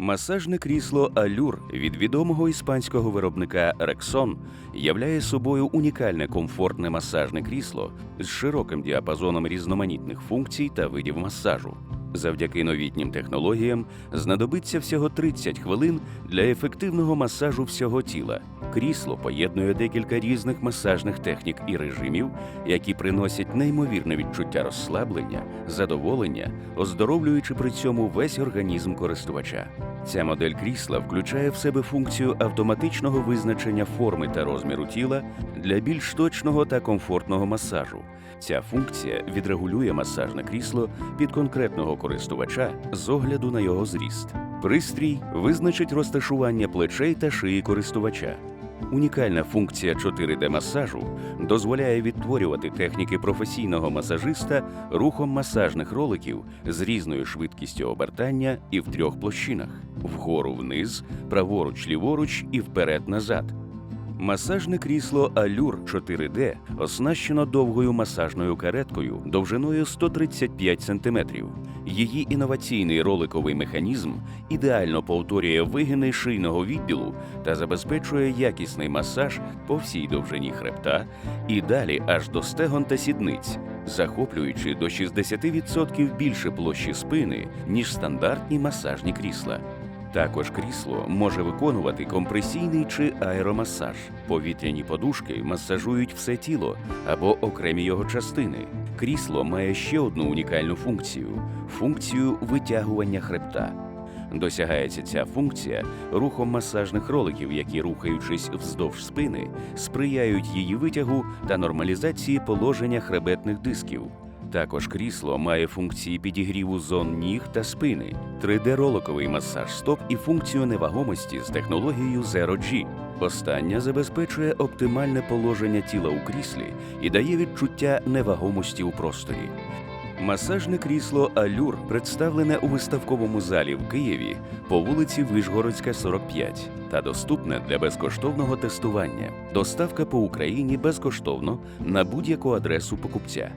Масажне крісло Алюр від відомого іспанського виробника Rexon являє собою унікальне комфортне масажне крісло з широким діапазоном різноманітних функцій та видів масажу. Завдяки новітнім технологіям знадобиться всього 30 хвилин для ефективного масажу всього тіла. Крісло поєднує декілька різних масажних технік і режимів, які приносять неймовірне відчуття розслаблення, задоволення, оздоровлюючи при цьому весь організм користувача. Ця модель крісла включає в себе функцію автоматичного визначення форми та розміру тіла для більш точного та комфортного масажу. Ця функція відрегулює масажне крісло під конкретного користувача з огляду на його зріст. Пристрій визначить розташування плечей та шиї користувача. Унікальна функція 4D масажу дозволяє відтворювати техніки професійного масажиста рухом масажних роликів з різною швидкістю обертання і в трьох площинах: вгору вниз, праворуч, ліворуч і вперед-назад. Масажне крісло Allure 4D оснащено довгою масажною кареткою довжиною 135 см. Її інноваційний роликовий механізм ідеально повторює вигини шийного відділу та забезпечує якісний масаж по всій довжині хребта і далі аж до стегон та сідниць, захоплюючи до 60% більше площі спини, ніж стандартні масажні крісла. Також крісло може виконувати компресійний чи аеромасаж. Повітряні подушки масажують все тіло або окремі його частини. Крісло має ще одну унікальну функцію функцію витягування хребта. Досягається ця функція рухом масажних роликів, які, рухаючись вздовж спини, сприяють її витягу та нормалізації положення хребетних дисків. Також крісло має функції підігріву зон ніг та спини, 3D-роликовий масаж стоп і функцію невагомості з технологією Zero G. Остання забезпечує оптимальне положення тіла у кріслі і дає відчуття невагомості у просторі. Масажне крісло Алюр представлене у виставковому залі в Києві по вулиці Вишгородська, 45 та доступне для безкоштовного тестування. Доставка по Україні безкоштовно на будь-яку адресу покупця.